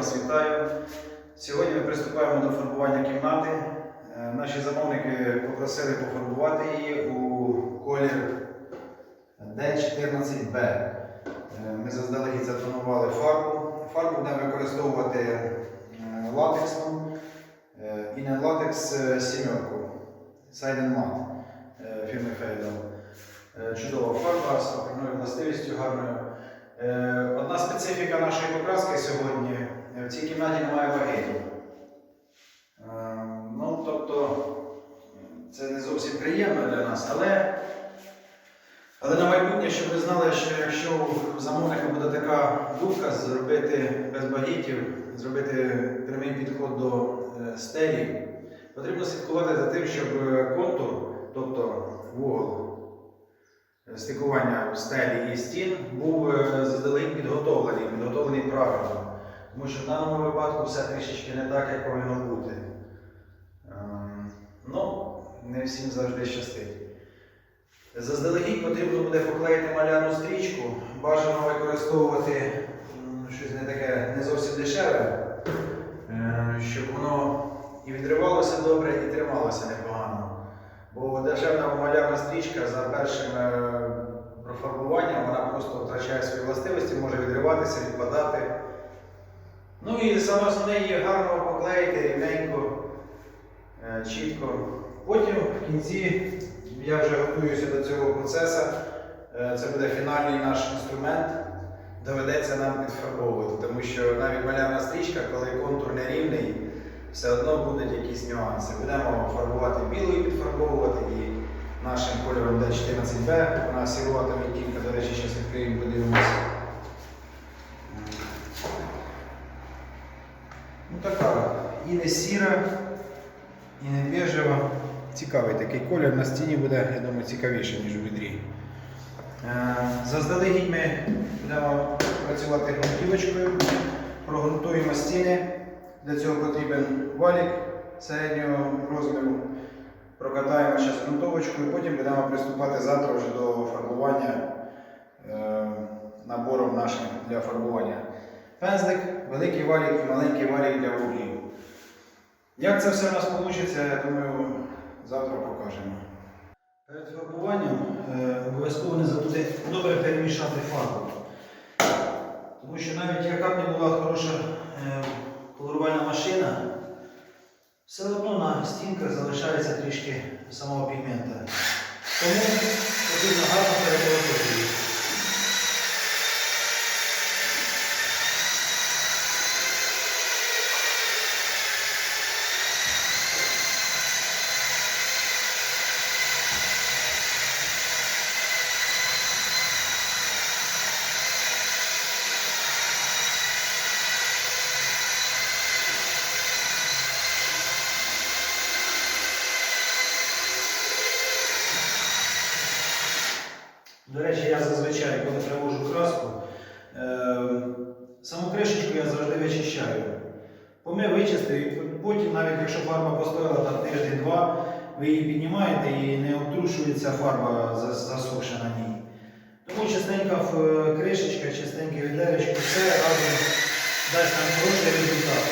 вас вітаю. Сьогодні ми приступаємо до фарбування кімнати. Е, Наші замовники попросили пофарбувати її у колір D14B. Е, Ми заздалегідь затонували фарбу. Фарбу будемо використовувати е, латексну і не латекс сімерку Сайден Мат фірми Фейдел. Чудова фарба з покривною властивістю гарною. Одна специфіка нашої покраски сьогодні цій кімнаті немає багетів. Е, Ну, тобто, це не зовсім приємно для нас, але, але на майбутнє, щоб ви знали, що якщо у замовника буде така думка зробити без багітів, зробити прямий підход до е, стелі, потрібно слідкувати за тим, щоб контур, тобто вугол стикування стелі і стін був е, заздалегідь підготовлений, підготовлений правильно. Тому що в даному випадку все трішечки не так, як повинно бути. Ем, Ну, не всім завжди щастить. Заздалегідь потрібно буде поклеїти малярну стрічку. Бажано використовувати щось не таке не зовсім дешеве, е, щоб воно і відривалося добре, і трималося непогано. Бо дешевна малярна стрічка за першим е, профарбуванням вона просто втрачає свої властивості, може відриватися, відпадати. Ну і саме основне її гарно поклеїти рівненько, е, чітко. Потім в кінці я вже готуюся до цього процесу. Е, Це буде фінальний наш інструмент. Доведеться нам підфарбовувати, тому що навіть малярна стрічка, коли контур нерівний, все одно будуть якісь нюанси. Будемо фарбувати білою, підфарбовувати і нашим кольором D14B. Вона сірувата відтінка, до речі, зараз відкриємо, подивимося. Ну така і не сіра, і не біжева. Цікавий такий колір на стіні буде, я думаю, цікавіше, ніж у відрі. Е, Заздалегідь ми будемо працювати грунтівочкою, прогрунтуємо стіни. Для цього потрібен валік середнього розміру. Прокатаємо зараз ґрунтовочкою, потім будемо приступати завтра вже до фарбування е, набором нашим для фарбування. Пензлик, великий валік і маленький валік для вуглів. Як це все у нас вийде, я думаю, завтра покажемо. Перед фарбуванням е, обов'язково не забути добре перемішати фарбу. Тому що навіть яка б не була хороша е, колорувальна машина, все одно на стінках залишається трішки самого пігмента. Тому потрібно гарно переколотити їх. До речі, я зазвичай, коли привожу краску, е, саму кришечку я завжди вичищаю. Помив вичистив, і потім, навіть якщо фарба постояла там тиждень-два, ви її піднімаєте і не обтрушується фарба засохша на ній. Тому чистенька кришечка, чистеньке відеречко, все разом дасть нам хороший результат.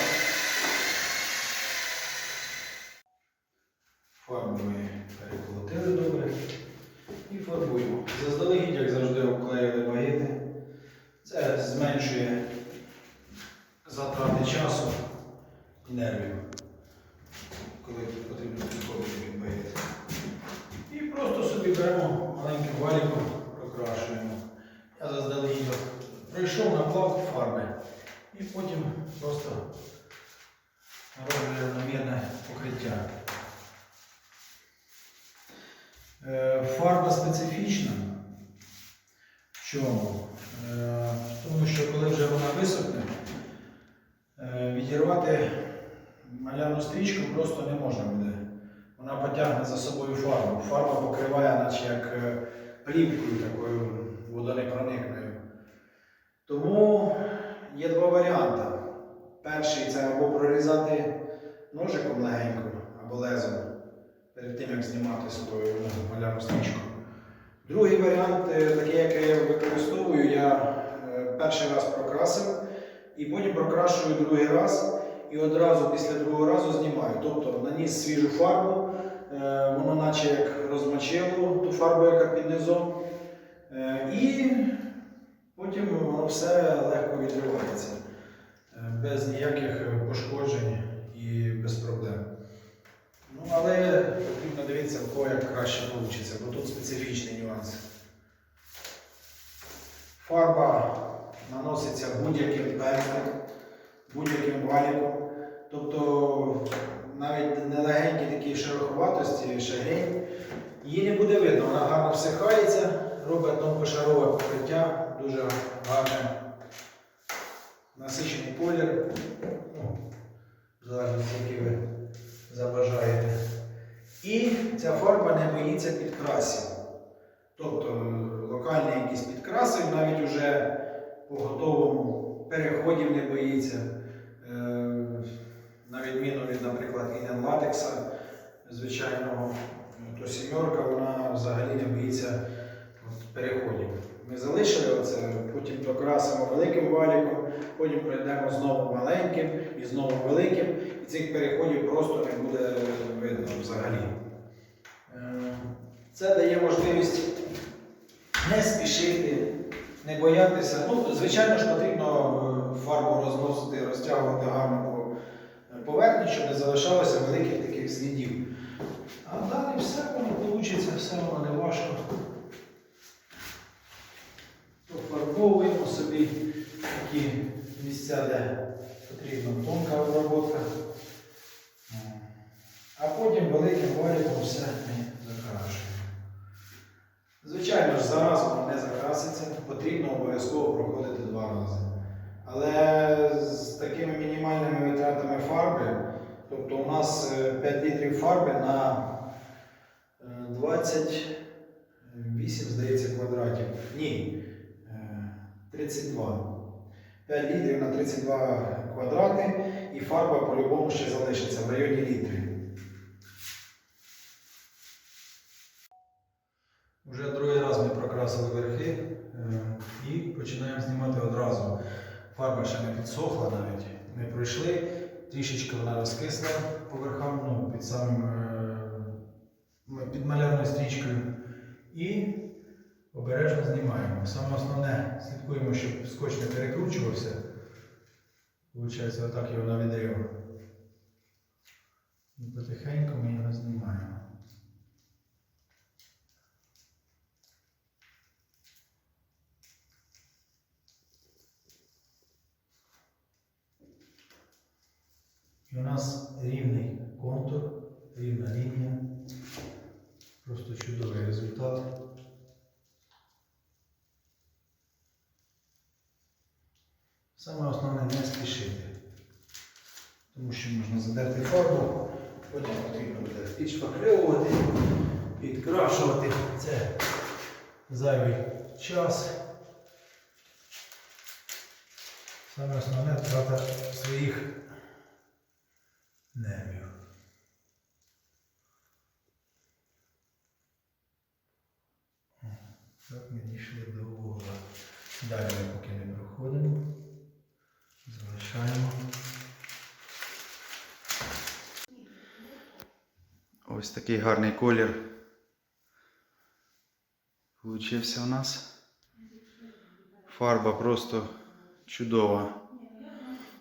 Фарбу ми переколотили добре і фарбуємо. Заздалегідь, як завжди, обклеїли багети. Це зменшує затрати часу і нервів, коли потрібно підходити під багет. І просто собі беремо маленьким валіком, прокрашуємо. Я заздалегідь пройшов наклав фарби і потім просто роблю рівномірне покриття. Е, Фарба специфічна. В чому? Е, тому, що коли вже вона висохне, е, відірвати малярну стрічку просто не можна буде. Вона потягне за собою фарбу. Фарба покриває, наче як е, плівкою такою водонепроникною. Тому є два варіанти. Перший це або прорізати ножиком легенько, або лезом перед тим, як знімати свою малярну стрічку. Другий варіант, е, такий, який я використовую, я е, перший раз прокрасив і потім прокрашую другий раз і одразу після другого разу знімаю. Тобто наніс свіжу фарбу, е, воно наче як розмочило ту фарбу, яка під низом. Е, І потім воно все легко відривається. Е, Без ніяких пошкоджень і без проблем. Ну, але потрібно дивитися, в кого як краще вийде, бо тут специфічний нюанс. Фарба наноситься будь-яким пензлем, будь-яким валіком. Тобто навіть не легенькі такі шероховатості, шагрень, її не буде видно, вона гарно всихається, робить тонкошарове покриття, дуже гарне насичений колір. Ну, в залежності, який ви забажаєте. І ця фарба не боїться підкрасів. Тобто локальні якісь підкраси, навіть уже по готовому переходів не боїться. Е, На відміну від, наприклад, інен латекса звичайного, то сімерка вона взагалі не боїться переходів. Ми залишили оце, потім докрасимо великим валіком, потім пройдемо знову маленьким і знову великим, і цих переходів просто не буде видно взагалі. Е, Це дає можливість не спішити, не боятися. Ну, звичайно ж, потрібно е, фарбу розносити, розтягувати гарно по е, поверхні, щоб не залишалося великих таких слідів. А далі все воно вийде, все воно не важко. Пофарбовуємо собі такі місця, де потрібна тонка обробка. А потім великим валіком все ми закрашуємо. Звичайно ж, зараз воно не закраситься, потрібно обов'язково проходити два рази. Але з такими мінімальними витратами фарби, тобто у нас е, 5 літрів фарби на е, 28, здається, квадратів. Ні, е, 32. 5 літрів на 32 квадрати і фарба по-любому ще залишиться в районі літрів. Уже другий раз ми прокрасили верхи е, і починаємо знімати одразу. Фарба ще не підсохла навіть. Ми пройшли, трішечки вона розкисла по верхам, ну, під самим е, під малярною стрічкою. І обережно знімаємо. Саме основне, слідкуємо, щоб скотч не перекручувався. Получається, отак його на відрив. І потихеньку ми його знімаємо. У нас рівний контур, рівна лінія. Просто чудовий результат. Саме основне не спішити. Тому що можна задерти фарбу, потім потрібно буде підшпакльовувати, підкрашувати. Це зайвий час. Саме основне втрата своїх нервів. Так ми дійшли до угла. Далі ми поки не проходимо. Залишаємо. Ось такий гарний колір. Получився у нас. Фарба просто чудова.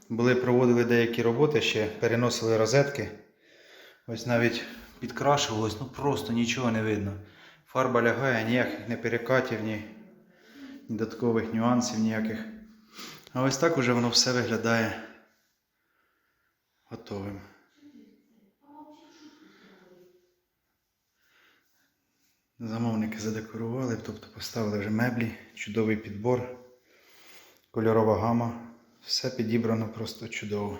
Були, проводили деякі роботи ще, переносили розетки. Ось навіть підкрашувалось, ну просто нічого не видно. Фарба лягає, ніяких не перекатів, ні, додаткових нюансів ніяких. А ось так уже воно все виглядає готовим. Замовники задекорували, тобто поставили вже меблі, чудовий підбор, кольорова гама. Все підібрано просто чудово.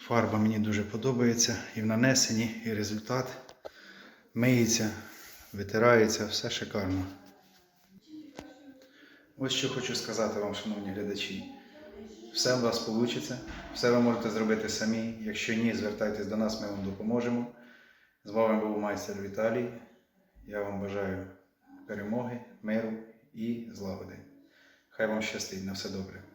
Фарба мені дуже подобається і в нанесенні, і результат. Миється, витирається, все шикарно. Ось що хочу сказати вам, шановні глядачі. Все у вас вийде, все ви можете зробити самі. Якщо ні, звертайтесь до нас, ми вам допоможемо. З вами був майстер Віталій. Я вам бажаю перемоги, миру і злагоди. Хай вам щастить, на все добре.